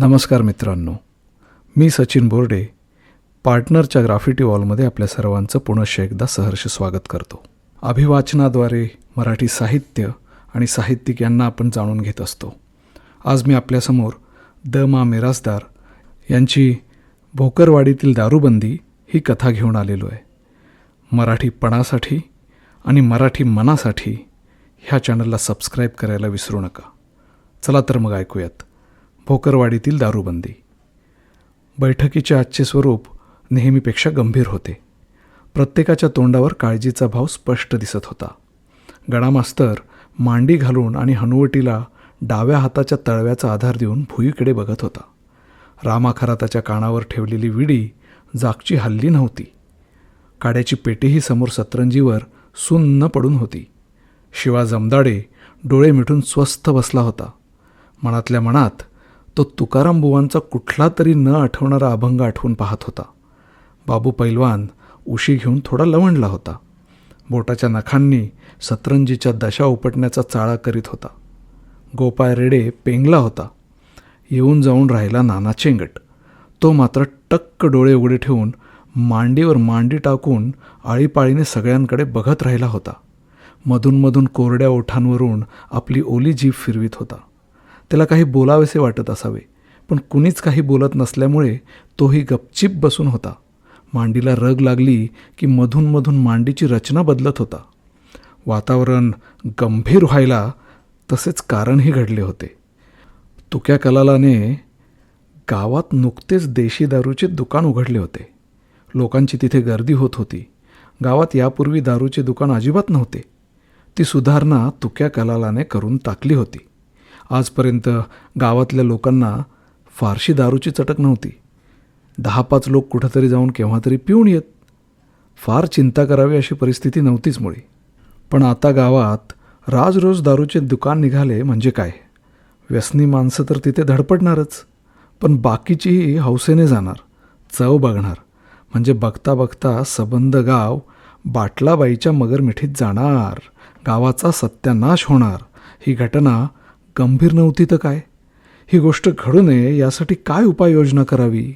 नमस्कार मित्रांनो. मी सचिन बोर्डे पार्टनरच्या ग्राफिटी वॉलमध्ये आपल्या सर्वांचं पुनश्च एकदा सहर्ष स्वागत करतो. अभिवाचनाद्वारे मराठी साहित्य आणि साहित्यिक यांना आपण जाणून घेत असतो. आज मी आपल्यासमोर द मा मिरासदार यांची भोकरवाडीतील दारूबंदी ही कथा घेऊन आलेलो आहे. मराठीपणासाठी आणि मराठी मनासाठी ह्या चॅनलला सबस्क्राईब करायला विसरू नका. चला तर मग ऐकूयात. भोकरवाडीतील दारूबंदी. बैठकीचे आजचे स्वरूप नेहमीपेक्षा गंभीर होते. प्रत्येकाच्या तोंडावर काळजीचा भाव स्पष्ट दिसत होता. गणामास्तर मांडी घालून आणि हनुवटीला डाव्या हाताच्या तळव्याचा आधार देऊन भुईकडे बघत होता. रामाखरा त्याच्या कानावर ठेवलेली विडी जागची हल्ली नव्हती. काड्याची पेटीही समोर सतरंजीवर सुन्न पडून होती. शिवा जमदाडे डोळे मिटून स्वस्थ बसला होता. मनातल्या मनात तो तुकाराम बुवांचा कुठला तरी न आठवणारा अभंग आठवून पाहत होता. बाबू पैलवान उशी घेऊन थोडा लवणला होता. बोटाच्या नखांनी सतरंजीच्या दशा उपटण्याचा चाळा करीत होता. गोपाळ रेडे पेंगला होता. येऊन जाऊन राहिला नाना चेंगट. तो मात्र टक्क डोळे उघडे ठेवून मांडीवर मांडी टाकून आळीपाळीने सगळ्यांकडे बघत राहिला होता. मधूनमधून कोरड्या ओठांवरून आपली ओली जीभ फिरवीत होता. त्याला काही बोलावेसे वाटत असावे. पण कुणीच काही बोलत नसल्यामुळे तोही गपचिप बसून होता. मांडीला रग लागली की मधूनमधून मांडीची रचना बदलत होता. वातावरण गंभीर व्हायला तसेच कारणही घडले होते. तुक्या कलालाने गावात नुकतेच देशी दारूचे दुकान उघडले होते. लोकांची तिथे गर्दी होत होती. गावात यापूर्वी दारूचे दुकान अजिबात नव्हते. ती सुधारणा तुक्या कलालाने करून टाकली होती. आजपर्यंत गावातल्या लोकांना फारशी दारूची चटक नव्हती. दहा पाच लोक कुठंतरी जाऊन केव्हा तरी पिऊन येत. फार चिंता करावी अशी परिस्थिती नव्हतीच मुळी. पण आता गावात राज रोज दारूचे दुकान निघाले म्हणजे काय? व्यसनी माणसं तर तिथे धडपडणारच. पण बाकीचीही हौसेने जाणार चव बघणार. म्हणजे बघता बघता सबंध गाव बाटलाबाईच्या मगरमिठीत जाणार. गावाचा सत्यानाश होणार. ही घटना गंभीर नव्हती तर काय? ही गोष्ट घडू नये यासाठी काय उपाययोजना करावी?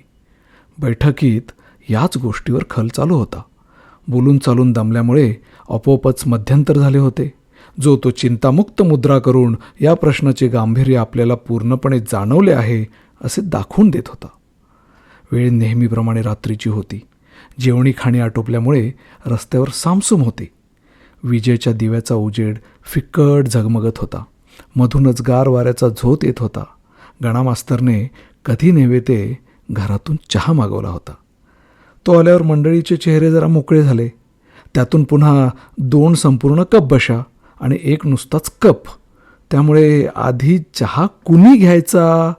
बैठकीत याच गोष्टीवर खल चालू होता. बोलून चालून दमल्यामुळे आपोआपच मध्यंतर झाले होते. जो तो चिंतामुक्त मुद्रा करून या प्रश्नाचे गांभीर्य आपल्याला पूर्णपणे जाणवले आहे असे दाखवून देत होता. वेळ नेहमीप्रमाणे रात्रीची होती. जेवणी खाणी आटोपल्यामुळे रस्त्यावर सामसूम होते. विजेच्या दिव्याचा उजेड फिक्कट झगमगत होता. मधूनच गार वाऱ्याचा झोत येत होता. गणामास्तरने कधी नेवे ते घरातून चहा मागवला होता. तो आल्यावर मंडळीचे चेहरे जरा मोकळे झाले. त्यातून पुन्हा दोन संपूर्ण कप बशा आणि एक नुसताच कप. त्यामुळे आधी चहा कुणी घ्यायचा?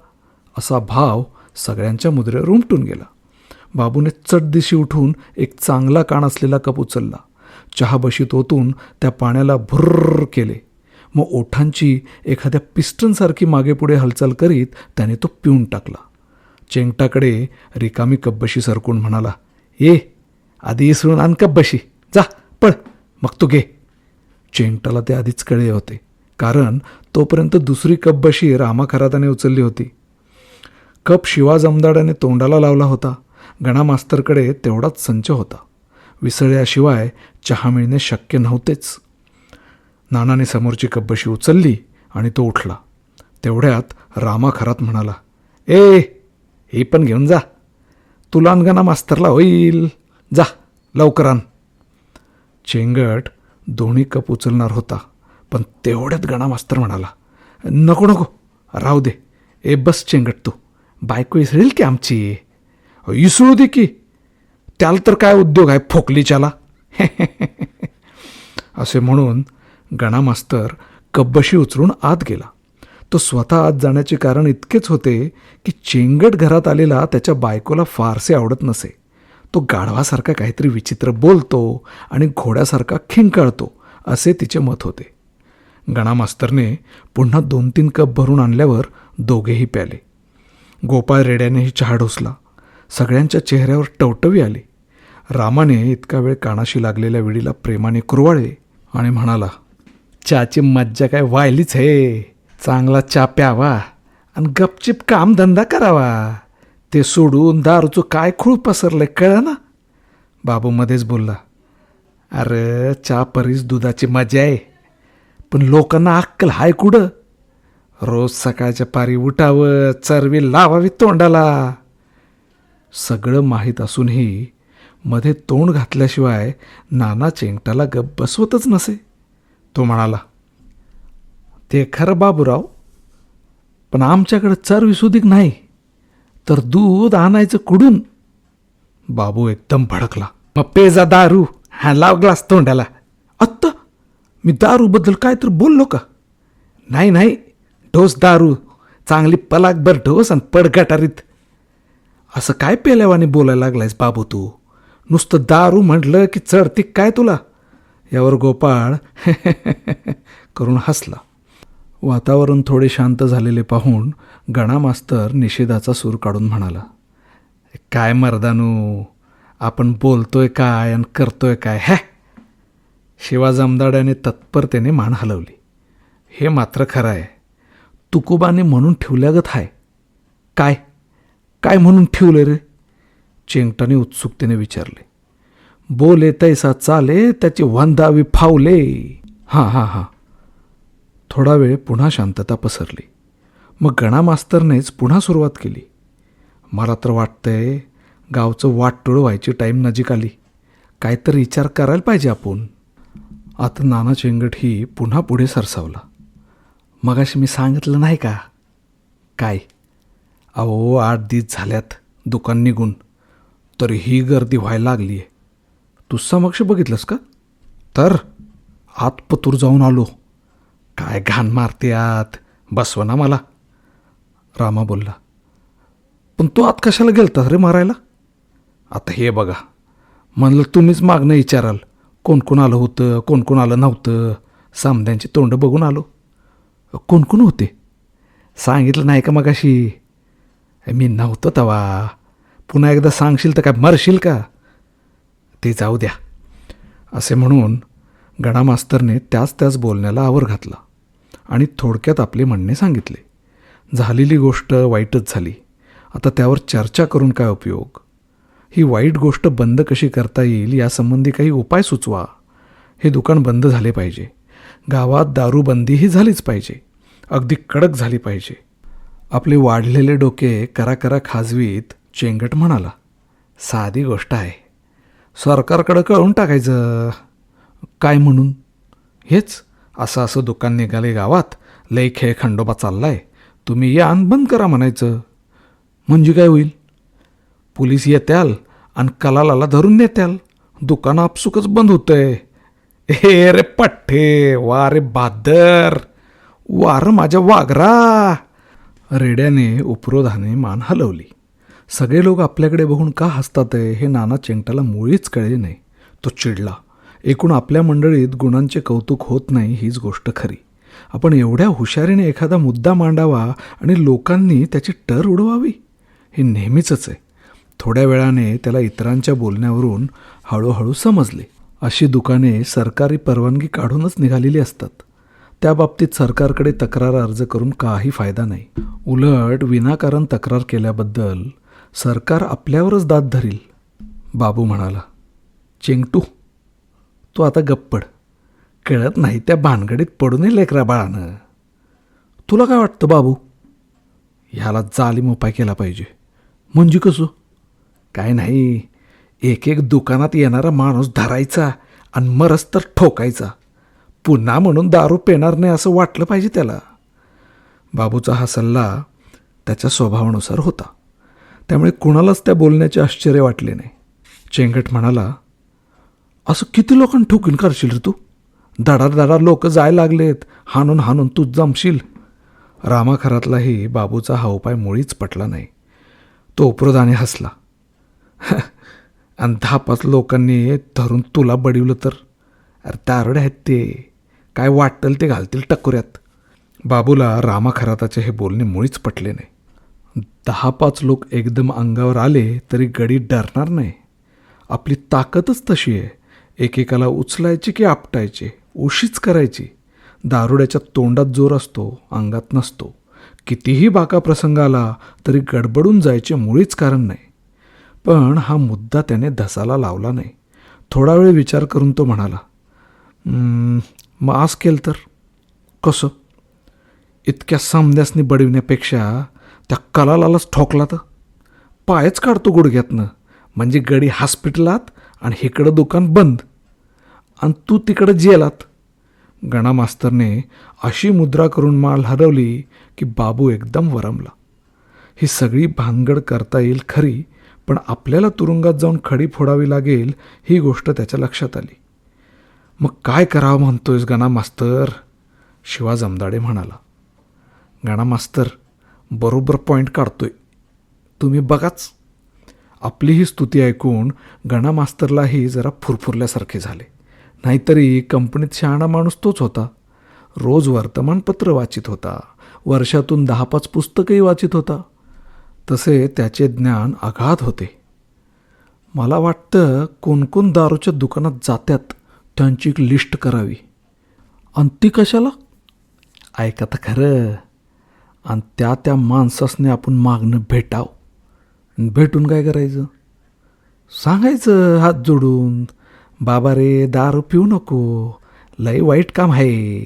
असा भाव सगळ्यांच्या मुद्रेवर उमटून गेला. बाबूने चटदिशी उठून एक चांगला कान असलेला कप उचलला. चहा बशीत ओतून त्या पाण्याला भुर्र केले. मग ओठांची एखाद्या पिस्टनसारखी मागेपुढे हालचाल करीत त्याने तो पिऊन टाकला. चेंगटाकडे रिकामी कब्बशी सरकून म्हणाला ये आधी इसळून आण कब्बशी. जा पळ मग तू घे. चेंगटाला ते आधीच कळे होते कारण तोपर्यंत दुसरी कब्बशी रामाखराताने उचलली होती. कप शिवा जमदाडाने तोंडाला लावला होता. गणा मास्तरकडे तेवढाच संच होता. विसळल्याशिवाय चहा मिळणे शक्य नव्हतेच. नानाने समोरची कब्बशी उचलली आणि तो उठला. तेवढ्यात रामा खरात म्हणाला ए ही पण घेऊन जा. तुला मास्तरला होईल. जा लवकर आण. चेंगट दोन्ही कप उचलणार होता पण तेवढ्यात गणा मास्तर म्हणाला नको नको राहू दे. ए बस चेंगट तू. बायको इसळेल की आमची? इसळू दे की. त्याला तर काय उद्योग आहे फोकलीच्याला? असे म्हणून गणा मास्तर कब्बशी उचलून आत गेला. तो स्वतः आत जाण्याचे कारण इतकेच होते की चेंगट घरात आलेला त्याच्या बायकोला फारसे आवडत नसे. तो गाढवासारखा काहीतरी विचित्र बोलतो आणि घोड्यासारखा खिंकाळतो असे तिचे मत होते. गणा मास्तरने पुन्हा दोन तीन कप भरून आणल्यावर दोघेही प्याले. गोपाळ रेड्यानेही चहा ढोसला. सगळ्यांच्या चेहऱ्यावर टवटवी आली. रामाने इतका वेळ कानाशी लागलेल्या विडीला प्रेमाने कुरवाळे आणि म्हणाला चहाची मज्जा काय व्हायलीच हे. चांगला चा प्यावा आणि गपचिप कामधंदा करावा. ते सोडून दारूचं काय खूळ पसरलंय कळ ना? बाबू मध्येच बोलला अरे चहा परीस दुधाची मजा आहे पण लोकांना अक्कल हाय कुठं? रोज सकाळच्या पारी उठावं चरवी लावावी तोंडाला. सगळं माहीत असूनही मध्ये तोंड घातल्याशिवाय नाना चेंगटाला गप बसवतच नसे. तो म्हणाला ते खरं बाबूराव पण आमच्याकडं चरवी सुदीक नाही तर दूध आणायचं कुडून बाबू एकदम भडकला मग पेजा दारू हा लाव ग्लास तोंडाला. आत्ता मी दारूबद्दल काय तर बोललो का? नाही नाही ढोस दारू चांगली पलाकभर ढोस आणि पडगटारीत. असं काय पेल्यावाने बोलायला लागलायस बाबू तू? नुसतं दारू म्हटलं की चढती काय तुला? यावर गोपाळ करून हसला. वातावरण थोडे शांत झालेले पाहून गणा मास्तर निषेधाचा सूर काढून म्हणाला काय मर्दानू आपण बोलतोय काय आणि करतोय काय हॅ? शिवा जमदाड्याने तत्परतेने मान हलवली हे मात्र खरं आहे तुकोबाने म्हणून ठेवल्यागत आहे काय? काय म्हणून ठेवले रे? चेंगटाने उत्सुकतेने विचारले. बोले तैसा चाले त्याची वंदावी फावले. हां हां हां. थोडा वेळ पुन्हा शांतता पसरली. मग गणा मास्तरनेच पुन्हा सुरुवात केली. मला तर वाटतंय गावचं वाटटोळ व्हायची टाईम नजीक आली. काहीतरी विचार करायला पाहिजे आपण. आता नाना चेंगट ही पुन्हा पुढे सरसावला. मगाशी मी सांगितलं नाही का? काय? अहो आठ दिस झाल्यात दुकान निघून. तरी ही गर्दी व्हायला लागली आहे तू समक्ष बघितलंस का? तर आत पतूर जाऊन आलो. काय घाण मारते आत? बसव ना मला. रामा बोलला पण तू आत कशाला गेलता रे मारायला? आता हे बघा. म्हणलं तुम्हीच मागणं विचाराल. कोण कोण आलं होतं? कोण कोण आलं नव्हतं? सामद्यांची तोंड बघून आलो. कोण कोण होते? सांगितलं नाही का मगाशी? मी नव्हतं तवा. पुन्हा एकदा सांगशील तर काय मरशील का? ते जाऊ द्या. असे म्हणून गणा मास्तरने त्याच त्याच बोलण्याला आवर घातला आणि थोडक्यात आपले म्हणणे सांगितले. झालेली गोष्ट वाईटच झाली. आता त्यावर चर्चा करून काय उपयोग? ही वाईट गोष्ट बंद कशी करता येईल यासंबंधी काही उपाय सुचवा. हे दुकान बंद झाले पाहिजे. गावात दारूबंदीही झालीच पाहिजे. अगदी कडक झाली पाहिजे. आपले वाढलेले डोके करा करा खाजवीत चेंगट म्हणाला. साधी गोष्ट आहे. सरकारकडं कळून टाकायचं. काय म्हणून? हेच असं असं दुकान निघाले गावात. लय खेळ खंडोबा चाललाय. तुम्ही या आणि बंद करा म्हणायचं. म्हणजे काय होईल? पोलीस येत्याल आणि कलालाला धरून नेत्याल. दुकान आपसुकच बंद होतंय. हे रे पठ्ठे वा रे बादर. वार माझ्या वाघरा. रेड्याने उपरोधाने मान हलवली. सगळे लोक आपल्याकडे बघून का हसतात आहे हे नाना चेंगटाला मुळीच कळले नाही. तो चिडला. एकूण आपल्या मंडळीत गुणांचे कौतुक होत नाही हीच गोष्ट खरी. आपण एवढ्या हुशारीने एखादा मुद्दा मांडावा आणि लोकांनी त्याची टर उडवावी? हे नेहमीचंच आहे. थोड्या वेळाने त्याला इतरांच्या बोलण्यावरून हळूहळू समजले. अशी दुकाने सरकारी परवानगी काढूनच निघालेली असतात. त्या बाबतीत सरकारकडे तक्रार अर्ज करून काही फायदा नाही. उलट विनाकारण तक्रार केल्याबद्दल सरकार आपल्यावरच दाद धरील बाबू म्हणाला. चेंगटू तू आता गप्पड कळत नाही त्या भानगडीत पडू नये लेकरा बाळानं. तुला काय वाटतं बाबू? ह्याला जालीम उपाय केला पाहिजे. म्हणजे कसं? काय नाही एक एक दुकानात येणारा माणूस धरायचा आणि मरस तर ठोकायचा. पुन्हा म्हणून दारू पेणार नाही असं वाटलं पाहिजे त्याला. बाबूचा हा सल्ला त्याच्या स्वभावानुसार होता. त्यामुळे कुणालाच त्या बोलण्याचे आश्चर्य वाटले नाही. चेंगट म्हणाला असं किती लोकांना ठोकीन करशील रे तू? दडा दडा लोक जाय लागलेत. हाणून हाणून तू जमशील. रामाखरातलाही बाबूचा हा उपाय मुळीच पटला नाही. तो उपरोधाने हसला. आणि दहा पाच लोकांनी धरून तुला बडिवलं तर? अरे दारुडे आहेत ते. काय वाटतं ते घालतील टकोऱ्यात. बाबूला रामाखराताचे हे बोलणे मुळीच पटले नाही. दहा पाच लोक एकदम अंगावर आले तरी गडी डरणार नाही. आपली ताकदच तशी आहे. एकेकाला उचलायची की आपटायची उशीच करायची. दारुड्याच्या तोंडात जोर असतो अंगात नसतो. कितीही बाका प्रसंग आला तरी गडबडून जायचे मुळीच कारण नाही. पण हा मुद्दा त्याने धसाला लावला नाही. थोडा वेळ विचार करून तो म्हणाला मग आज केलं तर कसं? इतक्या सामन्यासनी बडविण्यापेक्षा त्या कलालालाच ठोकला तर. पायच काढतो गुडघ्यातनं. म्हणजे गडी हॉस्पिटलात आणि इकडं दुकान बंद. आणि तू तिकडं जेलात. गणा मास्तरने अशी मुद्रा करून माल हरवली की बाबू एकदम वरमला. ही सगळी भानगड करता येईल खरी पण आपल्याला तुरुंगात जाऊन खडी फोडावी लागेल ही गोष्ट त्याच्या लक्षात आली. मग काय करावं म्हणतोयस गणा मास्तर? शिवा जमदाडे म्हणाला. गणा मास्तर बरोबर पॉईंट काढतोय. तुम्ही बघाच. आपली ही स्तुती ऐकून गणा मास्तरलाही जरा फुरफुरल्यासारखे झाले. नाहीतरी कंपनीत शहाणा माणूस तोच होता. रोज वर्तमानपत्र वाचित होता. वर्षातून दहा पाच पुस्तकही वाचित होता. तसे त्याचे ज्ञान अगाध होते. मला वाटतं कोण कोण दारूच्या दुकानात जात्यात त्यांची एक लिस्ट करावी. आणि ती कशाला? ऐका तर खरं. आणि त्या त्या माणसासने आपण मागणं भेटाव. भेटून काय करायचं? सांगायचं हात जोडून बाबा रे दारू पिऊ नको लय वाईट काम आहे.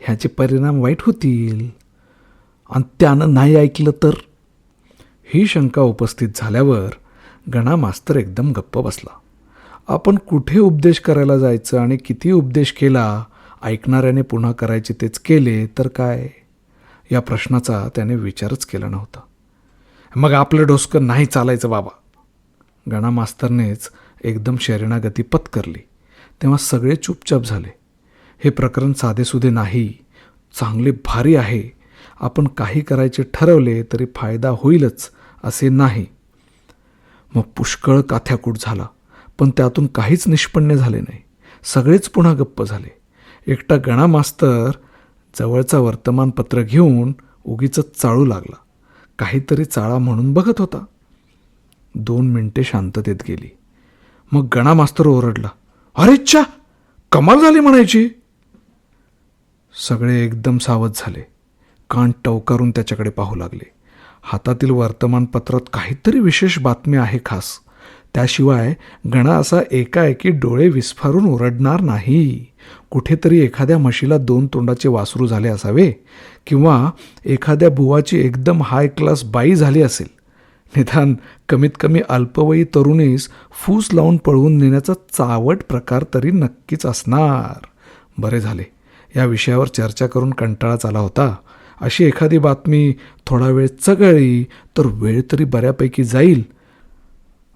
ह्याचे परिणाम वाईट होतील. आणि त्यानं नाही ऐकलं तर? ही शंका उपस्थित झाल्यावर गणा मास्तर एकदम गप्प बसला. आपण कुठे उपदेश करायला जायचं आणि किती उपदेश केला? ऐकणाऱ्याने पुन्हा करायचे तेच केले तर काय? या प्रश्नाचा त्याने विचारच केला नव्हता. मग आपलं डोसकं नाही चालायचं बाबा. गणा मास्तरनेच एकदम शरीरागती पत्करली. तेव्हा सगळे चुपचाप झाले. हे प्रकरण साधेसुधे नाही. चांगले भारी आहे. आपण काही करायचे ठरवले तरी फायदा होईलच असे नाही. मग पुष्कळ काथ्याकूट झाला. पण त्यातून काहीच निष्पन्न झाले नाही. सगळेच पुन्हा गप्प झाले. एकटा गणा मास्तर जवळचा वर्तमानपत्र घेऊन उगीच चाळू लागला. काहीतरी चाळा म्हणून बघत होता. दोन मिनिटे शांततेत गेली. मग गणा मास्तर ओरडला अरे च्छा कमाल झाली म्हणायची. सगळे एकदम सावध झाले. कान टवकारून त्याच्याकडे पाहू लागले. हातातील वर्तमानपत्रात काहीतरी विशेष बातमी आहे खास. त्याशिवाय गणा असा एकाएकी डोळे विस्फारून ओरडणार नाही. कुठेतरी एखाद्या म्हशीला दोन तोंडाचे वासरू झाले असावे किंवा एखाद्या बुवाची एकदम हाय क्लास बाई झाली असेल. निदान कमीत कमी अल्पवयी तरुणीस फूस लावून पळवून नेण्याचा चावट प्रकार तरी नक्कीच असणार. बरे झाले. या विषयावर चर्चा करून कंटाळाच आला होता. अशी एखादी बातमी थोडा वेळ चगळली तर वेळ तरी बऱ्यापैकी जाईल.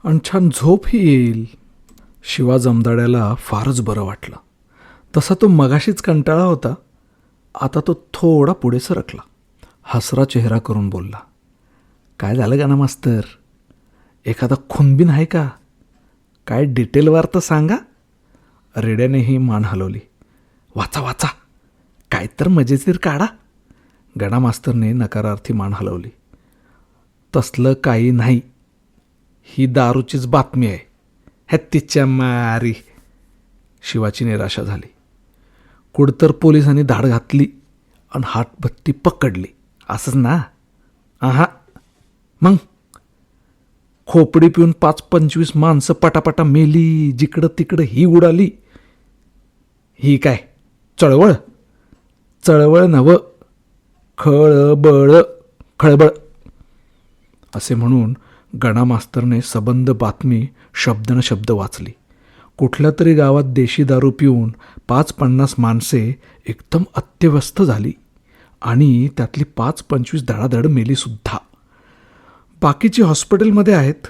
आणि छान झोपही येईल. शिवा जमदाड्याला फारच बरं वाटलं. तसा तो मगाशीच कंटाळा होता. आता तो थोडा पुढे सरकला. हसरा चेहरा करून बोलला काय झालं का ना मास्तर? एखादा खुनबीन आहे का? काय डिटेलवार तर सांगा. रेड्यानेही मान हलवली वाचा वाचा काय तर मजेशीर काढा. गणा मास्तरने नकारार्थी मान हलवली तसलं काही नाही. ही दारूचीच बातमी आहे. हत्तीच्या मारी. शिवाची निराशा झाली. कुडतर पोलिसांनी धाड घातली आणि हातभत्ती पकडली. असंच ना? आहा. मग? खोपडी पिऊन पाच पंचवीस माणसं पटापटा मेली जिकडं तिकडं ही उडाली. ही काय? चळवळ? चळवळ नवं. खळबळ. खळबळ. असे म्हणून गणामास्तरने सबंध बातमी शब्दन शब्द वाचली. कुठल्या तरी गावात देशी दारू पिऊन पाच पन्नास माणसे एकदम अत्यवस्थ झाली आणि त्यातली पाच पंचवीस धडाधड मेलीसुद्धा बाकीची हॉस्पिटलमध्ये आहेत.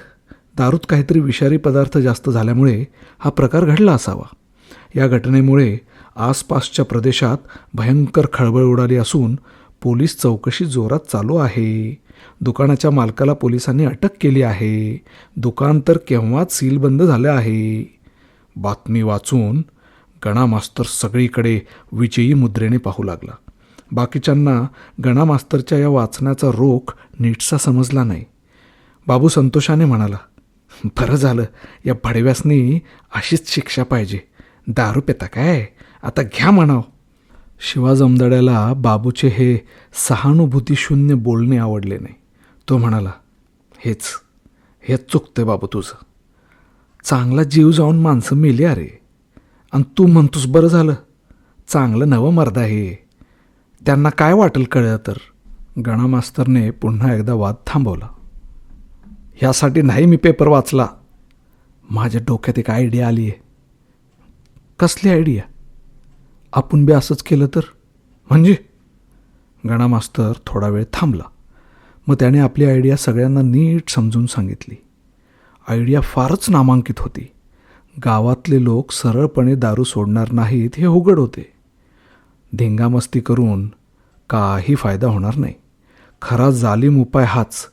दारूत काहीतरी विषारी पदार्थ जास्त झाल्यामुळे हा प्रकार घडला असावा. या घटनेमुळे आसपासच्या प्रदेशात भयंकर खळबळ उडाली असून पोलीस चौकशी जोरात चालू आहे. दुकानाच्या मालकाला पोलिसांनी अटक केली आहे. दुकान तर केव्हाच सीलबंद झालं आहे. बातमी वाचून गणा मास्तर सगळीकडे विजयी मुद्रेने पाहू लागला. बाकीच्यांना गणा मास्तरच्या या वाचनाचा रोख नीटसा समजला नाही. बाबू संतोषाने म्हणाला बरं झालं या भडव्यासनी अशीच शिक्षा पाहिजे. दारू पिता काय? आता घ्या म्हणाव. शिवा जमदाड्याला बाबूचे हे सहानुभूतीशून्य बोलणे आवडले नाही. तो म्हणाला हेच हेच चुकतं बाबू तुझं. चांगला जीव जाऊन माणसं मेली अरे. आणि तू म्हणतोस बरं झालं. चांगलं नवं मर्द आहे त्यांना काय वाटेल कळलं तर? गणा मास्तरने पुन्हा एकदा वाद थांबवला. ह्यासाठी नाही मी पेपर वाचला. माझ्या डोक्यात एक आयडिया आली आहे कसली आयडिया आपण बी असंच केलं तर? म्हणजे? गणा मास्तर थोडा वेळ थांबला. मग त्याने आपली आयडिया सगळ्यांना नीट समजून सांगितली. आयडिया फारच नामांकित होती. गावातले लोक सरळपणे दारू सोडणार नाहीत हे उघड होते. धिंगामस्ती करून काही फायदा होणार नाही. खरा जालीम उपाय हाच.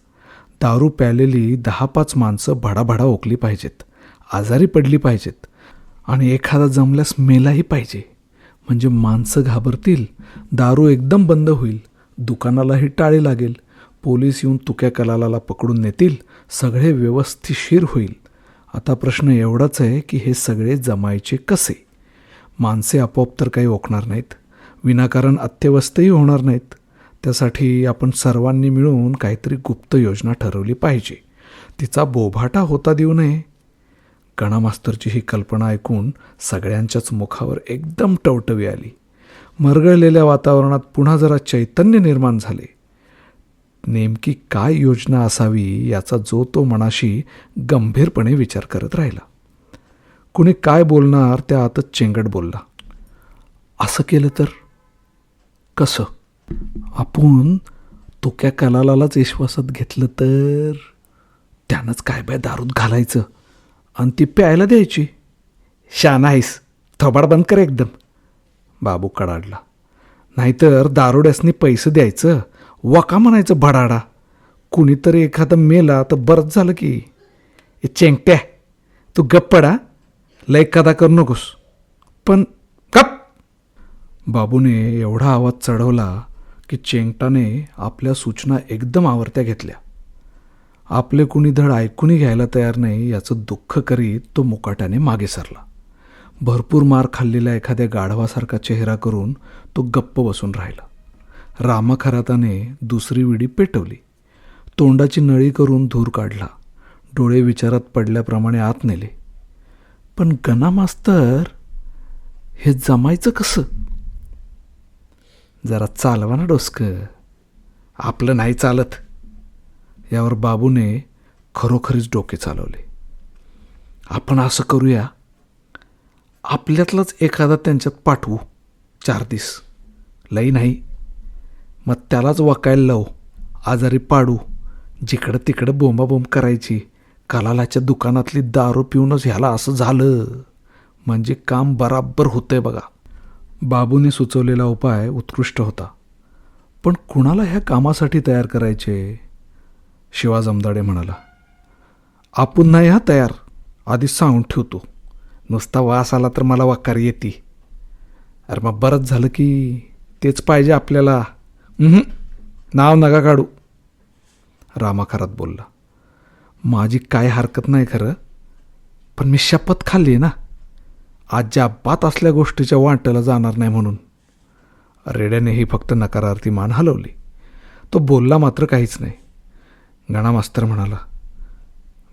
दारू प्यालेली दहा पाच माणसं भडाभडा ओकली पाहिजेत. आजारी पडली पाहिजेत. आणि एखादा जमल्यास मेलाही पाहिजे. म्हणजे माणसं घाबरतील दारू एकदम बंद होईल दुकानालाही टाळे लागेल पोलीस येऊन तुक्या कलालाला पकडून नेतील सगळे व्यवस्थिशीर होईल. आता प्रश्न एवढाच आहे की हे सगळे जमायचे कसे? माणसे आपोआप तर काही ओकणार नाहीत. विनाकारण अत्यवस्थही होणार नाहीत. त्यासाठी आपण सर्वांनी मिळून काहीतरी गुप्त योजना ठरवली पाहिजे. तिचा बोभाटा होता देऊ नये. गणा मास्तरची ही कल्पना ऐकून सगळ्यांच्याच मुखावर एकदम टवटवी आली. मरगळलेल्या वातावरणात पुन्हा जरा चैतन्य निर्माण झाले. नेमकी काय योजना असावी याचा जो तो मनाशी गंभीरपणे विचार करत राहिला. कुणी काय बोलणार त्या आतच चेंगट बोलला. असं केलं तर? कसं? आपण तोक्या कलालालाच विश्वासात घेतलं तर? त्यानंच काय बाय दारूत घालायचं? आणि ती प्यायला द्यायची. शान आहेस. थबाड बंद कर एकदम. बाबू कडाडला. नाहीतर दारुड्यासनी पैसे द्यायचं. वका म्हणायचं भडाडा. कुणीतरी एखादा मेला तर बरंच झालं की. ए चेंगट्या. तू गप्पडा लय कदा करू नकोस. पण गप. बाबूने एवढा आवाज चढवला की चेंगटाने आपल्या सूचना एकदम आवरत्या घेतल्या. आपले कुणी धड ऐकूनही घ्यायला तयार नाही याचं दुःख करीत तो मुकाट्याने मागे सरला. भरपूर मार खाल्लेला एखाद्या गाढवासारखा चेहरा करून तो गप्प बसून राहिला. रामखराताने दुसरी विडी पेटवली. तोंडाची नळी करून धूर काढला. डोळे विचारात पडल्याप्रमाणे आत नेले. पण गना मास्तर हे जमायचं कसं? जरा चालवा ना डोसकं. आपलं नाही चालत. यावर बाबूने खरोखरीच डोके चालवले. आपण असं करूया आपल्यातलाच एखादा त्यांच्यात पाठवू चार दिस. लई नाही. मग त्यालाच वाकायला लावू आजारी पाडू जिकडं तिकडं बोंबाबोंब करायची कलालाच्या दुकानातली दारू पिऊनच ह्याला असं झालं. म्हणजे काम बराबर होतंय बघा. बाबूने सुचवलेला उपाय उत्कृष्ट होता. पण कुणाला ह्या कामासाठी तयार करायचे? शिवा जमदाडे म्हणाला आपण नाही हा तयार. आधीच सांगून ठेवतो. नुसता वास आला तर मला वाकार येते. अरे मग बरंच झालं की तेच पाहिजे आपल्याला. नाव नका काढू. रामाखरात बोलला माझी काय हरकत नाही खरं पण मी शपथ खाल्ली ना. आज बात असल्या गोष्टीच्या वाटेला जाणार नाही म्हणून. रेड्यानेही फक्त नकारार्थी मान हलवली. तो बोलला मात्र काहीच नाही. गणा मास्तर म्हणाला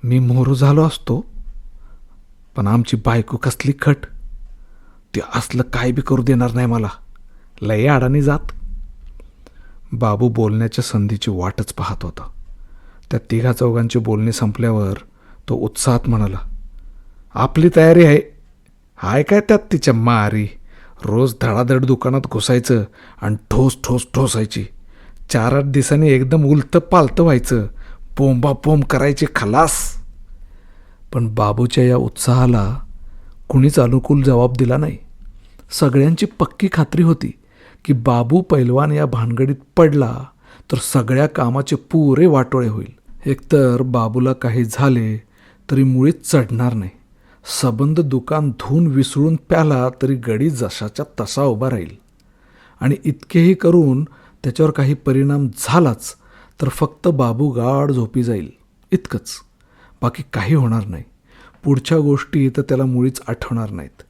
मी मोरू झालो असतो पण आमची बायको कसली खट. ते असलं काय बी करू देणार नाही मला. लय अडाणी जात. बाबू बोलण्याच्या संधीची वाटच पाहत होता. त्या तिघा चौघांची बोलणी संपल्यावर तो उत्साहात म्हणाला आपली तयारी आहे. हाय काय त्यात तिच्या मारी? रोज धडाधड दुकानात घुसायचं आणि ठोस ठोस ठोसायची. चार आठ दिवसांनी एकदम उलतं पालतं व्हायचं. पोंबापोंब करायचे खलास. पण बाबूच्या या उत्साहाला कुणीच अनुकूल जबाब दिला नाही. सगळ्यांची पक्की खात्री होती की बाबू पैलवान या भानगडीत पडला तर सगळ्या कामाचे पुरे वाटोळे होईल. एकतर बाबूला काही झाले तरी मुळीच चढणार नाही. सबंध दुकान धुवून विसळून प्याला तरी गडी जशाच्या तसा उभा राहील. आणि इतकेही करून त्याच्यावर काही परिणाम झालाच तर फक्त बाबू गाढ झोपी जाईल. इतकंच. बाकी काही होणार नाही. पुढच्या गोष्टी तर त्याला मुळीच आठवणार नाहीत.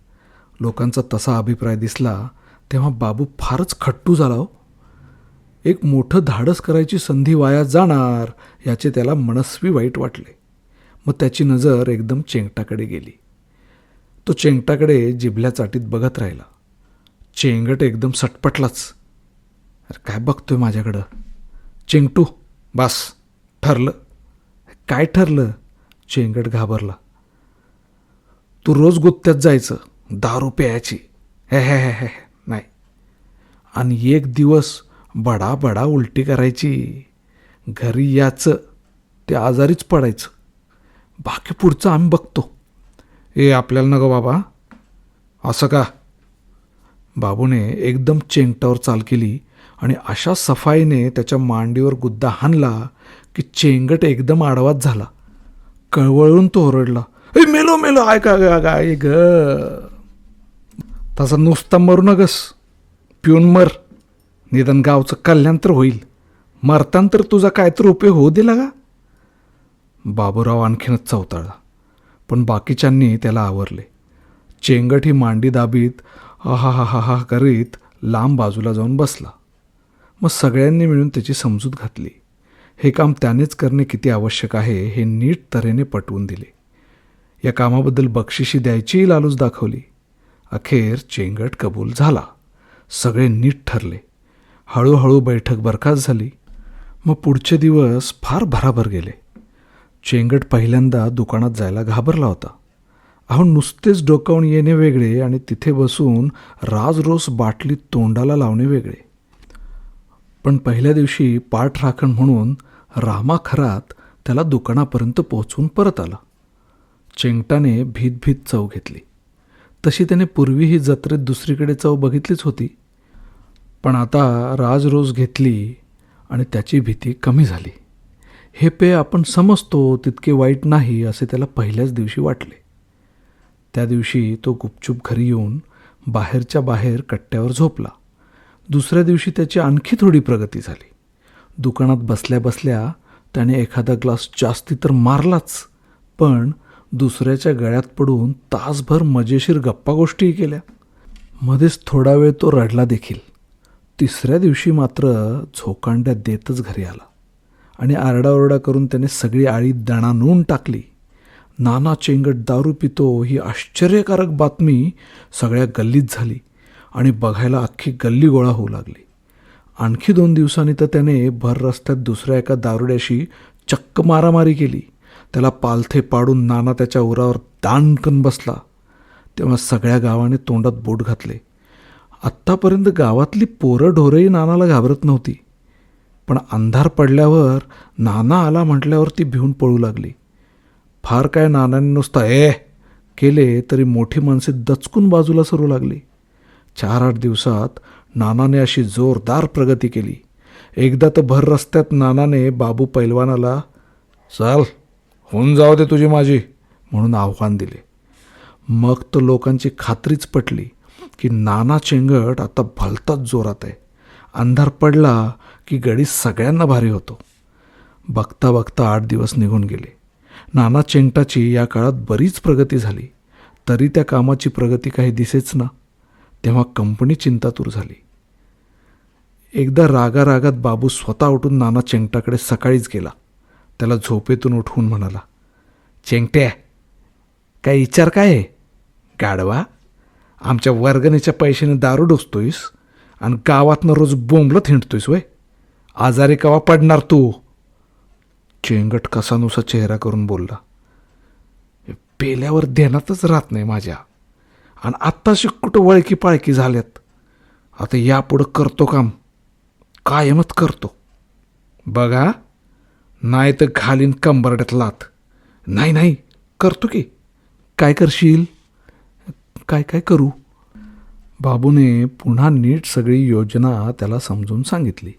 लोकांचा तसा अभिप्राय दिसला तेव्हा बाबू फारच खट्टू झाला हो. एक मोठं धाडस करायची संधी वाया जाणार याचे त्याला मनस्वी वाईट वाटले. मग त्याची नजर एकदम चेंगटाकडे गेली. तो चेंगटाकडे जिभल्या चाटीत बघत राहिला. चेंगट एकदम सटपटलाच. अरे काय बघतोय माझ्याकडं? चेंगटू बस ठरलं. काय ठरलं? चेंगट घाबरला. तू रोज गुत्त्यात जायचं दारू प्यायची. हे हे हे हे नाही. आणि एक दिवस बडा बडा उलटी करायची. घरी याचं ते आजारीच पडायचं. बाकी पुढचं आम्ही बघतो. ए आपल्याला नको बाबा. असं का? बाबूने एकदम चेंगटावर चाल केली. आणि अशा सफाईने त्याच्या मांडीवर गुद्दा हाणला की चेंगट एकदम आडवाच झाला. कळवळून तो ओरडला ए मेलो मेलो आय का गाय ग. तसा नुसता मरू नगस. पिऊन मर. निदान गावचं कल्याण तर होईल. मरतान तर तुझा काय तर उपयोग होऊ दिला का? बाबूराव आणखीनच चवताळला पण बाकीच्यांनी त्याला आवरले. चेंगट ही मांडी दाबीत हा हा हा हा करीत लांब बाजूला जाऊन बसला. मग सगळ्यांनी मिळून त्याची समजूत घातली. हे काम त्यानेच करणे किती आवश्यक आहे हे नीट तऱ्हेने पटवून दिले. या कामाबद्दल बक्षिशी द्यायचीही लालूच दाखवली. अखेर चेंगट कबूल झाला. सगळे नीट ठरले. हळूहळू बैठक बरखास्त झाली. मग पुढचे दिवस फार भराभर गेले. चेंगट पहिल्यांदा दुकानात जायला घाबरला होता. अहो नुसतेच डोकावून येणे वेगळे आणि तिथे बसून राजरोस बाटलीत तोंडाला लावणे वेगळे. पण पहिल्या दिवशी पाठ राखण म्हणून रामा खरात त्याला दुकानापर्यंत पोहोचून परत आला. चेंगटाने भीतभीत चव घेतली. तशी त्याने पूर्वी ही जत्रेत दुसरीकडे चव बघितलीच होती. पण आता राजरोज घेतली आणि त्याची भीती कमी झाली. हे पेय आपण समजतो तितके वाईट नाही असे त्याला पहिल्याच दिवशी वाटले. त्या दिवशी तो गुपचूप घरी येऊन बाहेरच्या बाहेर कट्ट्यावर झोपला. दुसऱ्या दिवशी त्याची आणखी थोडी प्रगती झाली. दुकानात बसल्या बसल्या त्याने एखादा ग्लास जास्ती तर मारलाच पण दुसऱ्याच्या गळ्यात पडून तासभर मजेशीर गप्पा गोष्टीही केल्या. मध्येच थोडा वेळ तो रडला देखील. तिसऱ्या दिवशी मात्र झोकांड्या देतच घरी आला आणि आरडाओरडा करून त्याने सगळी आळी दणानून टाकली. नाना चेंगट दारू पितो ही आश्चर्यकारक बातमी सगळ्या गल्लीत झाली. आणि बघायला अख्खी गल्ली गोळा होऊ लागली. आणखी दोन दिवसांनी तर त्याने भर रस्त्यात दुसऱ्या एका दारुड्याशी चक्क मारामारी केली. त्याला पालथे पाडून नाना त्याच्या उरावर दाणकन बसला. तेव्हा सगळ्या गावाने तोंडात बोट घातले. आत्तापर्यंत गावातली पोरं ढोरंही नानाला घाबरत नव्हती. पण अंधार पडल्यावर नाना आला म्हटल्यावर ती भिवून पळू लागली. फार काय नानाने नुसता ए केले तरी मोठी माणसे दचकून बाजूला सरू लागली. चार आठ दिवसात नानाने अशी जोरदार प्रगती केली. एकदा तर भर रस्त्यात नानाने बाबू पैलवानाला चल होऊन जाऊ दे तुझी माझी म्हणून आव्हान दिले. मग तर लोकांची खात्रीच पटली की नाना चेंगट आता भलताच जोरात आहे. अंधार पडला की गडी सगळ्यांना भारी होतो. बघता बघता आठ दिवस निघून गेले. नाना चेंगटाची या काळात बरीच प्रगती झाली. तरी त्या कामाची प्रगती काही दिसेच ना. तेव्हा कंपनी चिंतातूर झाली. एकदा रागा रागात बाबू स्वतः उठून नाना चेंगटाकडे सकाळीच गेला. त्याला झोपेतून उठवून म्हणाला चेंगट्या काय विचार काय आहे? गाडवा आमच्या वर्गणीच्या पैशाने दारू डोसतोयस आणि गावातनं रोज बोंबलत हिंडतोयस वय आजारी कवा पडणार तू? चेंगट कसानुसा चेहरा करून बोलला पेल्यावर ध्यानातच राहत नाही माझ्या. आणि आत्ताशी कुठं वळकी पाळकी झाल्यात. आता यापुढं करतो काम. कायमच करतो. बघा नाही तर घालीन कंबरड्यात लात. नाही नाही करतो की. काय करशील? काय काय करू? बाबूने पुन्हा नीट सगळी योजना त्याला समजून सांगितली.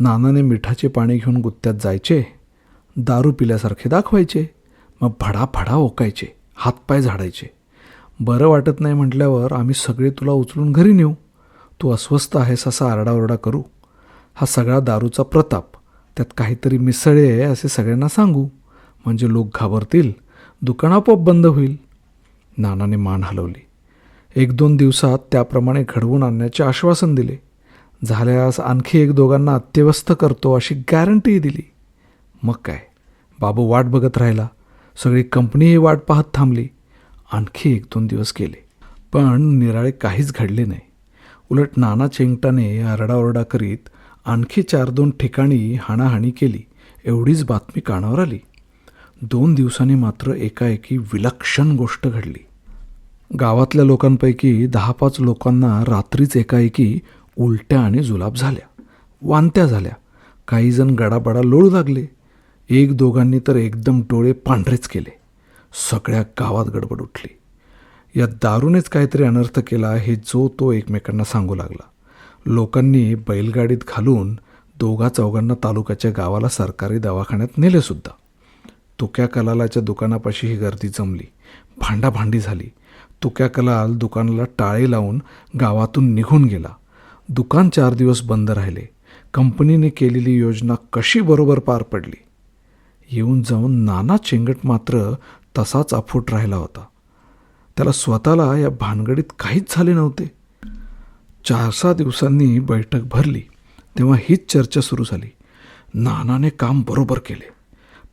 नानाने मिठाचे पाणी घेऊन गुत्त्यात जायचे. दारू पिल्यासारखे दाखवायचे. मग फडाफडा ओकायचे. हातपाय झाडायचे. बरं वाटत नाही म्हटल्यावर आम्ही सगळे तुला उचलून घरी नेऊ. तू अस्वस्थ आहेस असा आरडाओरडा करू. हा सगळा दारूचा प्रताप. त्यात काहीतरी मिसळे आहे असे सगळ्यांना सांगू. म्हणजे लोक घाबरतील. दुकान आपोआप बंद होईल. नानाने मान हलवली. एक दोन दिवसात त्याप्रमाणे घडवून आणण्याचे आश्वासन दिले. झाल्यास आणखी एक दोघांना अत्यवस्थ करतो अशी गॅरंटीही दिली. मग काय? बाबू वाट बघत राहिला. सगळी कंपनीही वाट पाहत थांबली. आणखी एक दोन दिवस गेले. पण निराळे काहीच घडले नाही. उलट नाना चेंगटाने आरडाओरडा करीत आणखी चार दोन ठिकाणी हाणाहाणी केली. एवढीच बातमी कानावर आली. दोन दिवसांनी मात्र एकाएकी विलक्षण गोष्ट घडली. गावातल्या लोकांपैकी दहा पाच लोकांना रात्रीच एकाएकी उलट्या आणि जुलाब झाल्या. वांत्या झाल्या. काहीजण गडाबडा लोळू लागले. एक दोघांनी तर एकदम डोळे पांढरेच केले. सगळ्या गावात गडबड उठली. या दारूनेच काहीतरी अनर्थ केला हे जो तो एकमेकांना सांगू लागला. लोकांनी बैलगाडीत घालून दोघा चौघांना तालुक्याच्या गावाला सरकारी दवाखान्यात नेले सुद्धा. तुक्या कलालाच्या दुकानापाशी ही गर्दी जमली. भांडाभांडी झाली. तुक्या कलाल दुकानाला टाळे लावून गावातून निघून गेला. दुकान चार दिवस बंद राहिले. कंपनीने केलेली योजना कशी बरोबर पार पडली? येऊन जाऊन नाना चेंगट मात्र तसाच अफूट राहिला होता. त्याला स्वतःला या भानगडीत काहीच झाले नव्हते. चार सहा दिवसांनी बैठक भरली तेव्हा हीच चर्चा सुरू झाली. नानाने काम बरोबर केले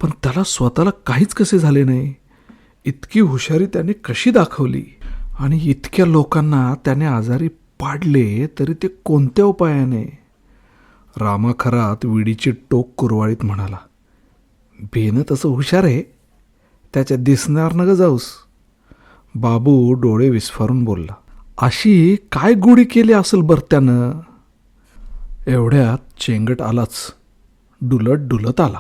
पण त्याला स्वतःला काहीच कसे झाले नाही? इतकी हुशारी त्याने कशी दाखवली? आणि इतक्या लोकांना त्याने आजारी पाडले तरी ते कोणत्या उपायाने? रामाखरात विडीची टोक कुरवाळीत म्हणाला बेनं तसं हुशार आहे. त्याच्या दिसणार न ग जाऊस. बाबू डोळे विस्फारून बोलला अशी काय गुढी केली असेल बरं त्यानं? एवढ्यात चेंगट आलाच. डुलत डुलत आला.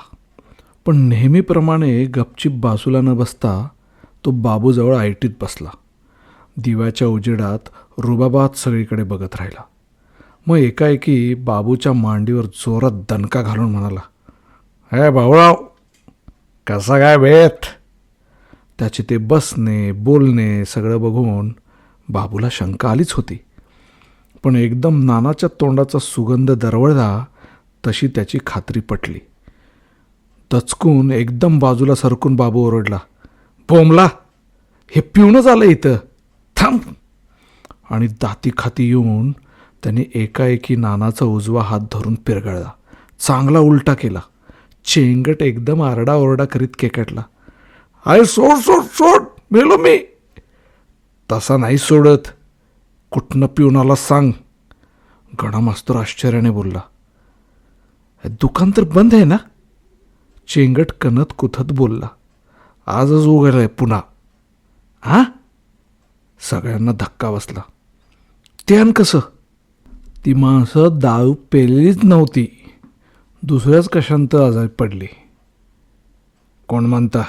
पण नेहमीप्रमाणे गपचीप बाजूला न बसता तो बाबूजवळ आयटीत बसला. दिव्याच्या उजेडात रुबाबात सगळीकडे बघत राहिला. मग एकाएकी बाबूच्या मांडीवर जोरात दणका घालून म्हणाला हे भाऊराव कसा काय बेत? त्याचे ते बसणे बोलणे सगळं बघून बाबूला शंका आलीच होती. पण एकदम नानाच्या तोंडाचा सुगंध दरवळला तशी त्याची खात्री पटली. दचकून एकदम बाजूला सरकून बाबू ओरडला बोंबला हे पिऊनच आलं इथं. थांब. आणि दाती खाती येऊन त्याने एकाएकी नानाचा उजवा हात धरून पिरगळला. चांगला उलटा केला. चेंगट एकदम आरडाओरडा करीत केकटला. आय सोड सोड सोड मेलो मी. तसा नाही सोडत. कुठनं पिऊन आला सांग. गणा मास्तर आश्चर्याने बोलला. दुकान तर बंद आहे ना? चेंगट कनत कुथत बोलला. आजच उघडलंय पुन्हा. हा सगळ्यांना धक्का बसला. त्यान कसं? ती माणसं दारू पेलेलीच नव्हती. दुसऱ्याच कशांत आजारी पडली. कोण म्हणता?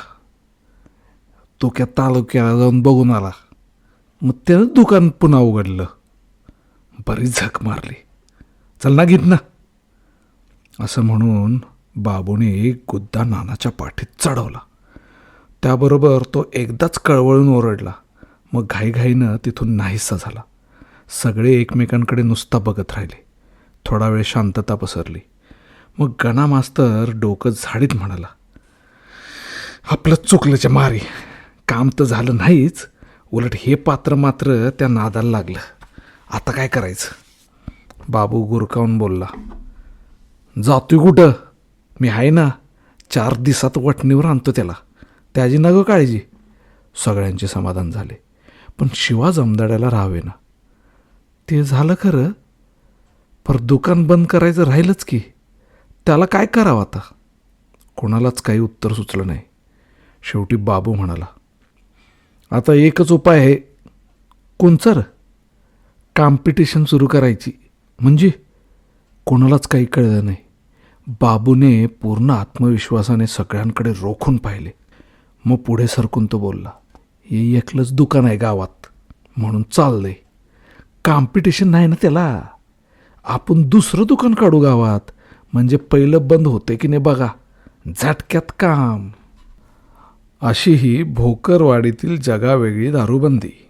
तो क्या तालुक्याला जाऊन बघून आला. मग त्यानं दुकान पुन्हा उघडलं. बरीच झक मारली. चल ना घेत ना. असं म्हणून बाबूने एक गुद्दा नानाच्या पाठीत चढवला. त्याबरोबर तो एकदाच कळवळून ओरडला. मग घाईघाईनं तिथून नाहीसा झाला. सगळे एकमेकांकडे नुसता बघत राहिले. थोडा वेळ शांतता पसरली. मग गणा मास्तर डोकं झाडीत म्हणाला आपलं चुकल्याच्या मारी. काम तर झालं नाहीच उलट हे पात्र मात्र त्या नादाला लागलं. आता काय करायचं? बाबू गुरकावून बोलला जातोय कुठं? मी आहे ना चार दिवसात वटणीवर आणतो त्याला. त्याची नगं काळजी. सगळ्यांचे समाधान झाले. पण शिवा जमदाड्याला राहावे ना ते झालं खरं पर दुकान बंद करायचं राहिलंच की. त्याला काय करावं आता? कोणालाच काही उत्तर सुचलं नाही. शेवटी बाबू म्हणाला आता एकच उपाय आहे. कोणचर कॉम्पिटिशन सुरू करायची. म्हणजे? कोणालाच काही कळलं नाही. बाबूने पूर्ण आत्मविश्वासाने सगळ्यांकडे रोखून पाहिले. मग पुढे सरकून तो बोलला हे एकलंच दुकान आहे गावात. म्हणून चाललंय. कॉम्पिटिशन नाही ना त्याला? आपण दुसरं दुकान काढू गावात. म्हणजे पहिलं बंद होते की नाही बघा. झटक्यात काम. अशी ही भोकरवाडीतील जगावेगळी दारूबंदी.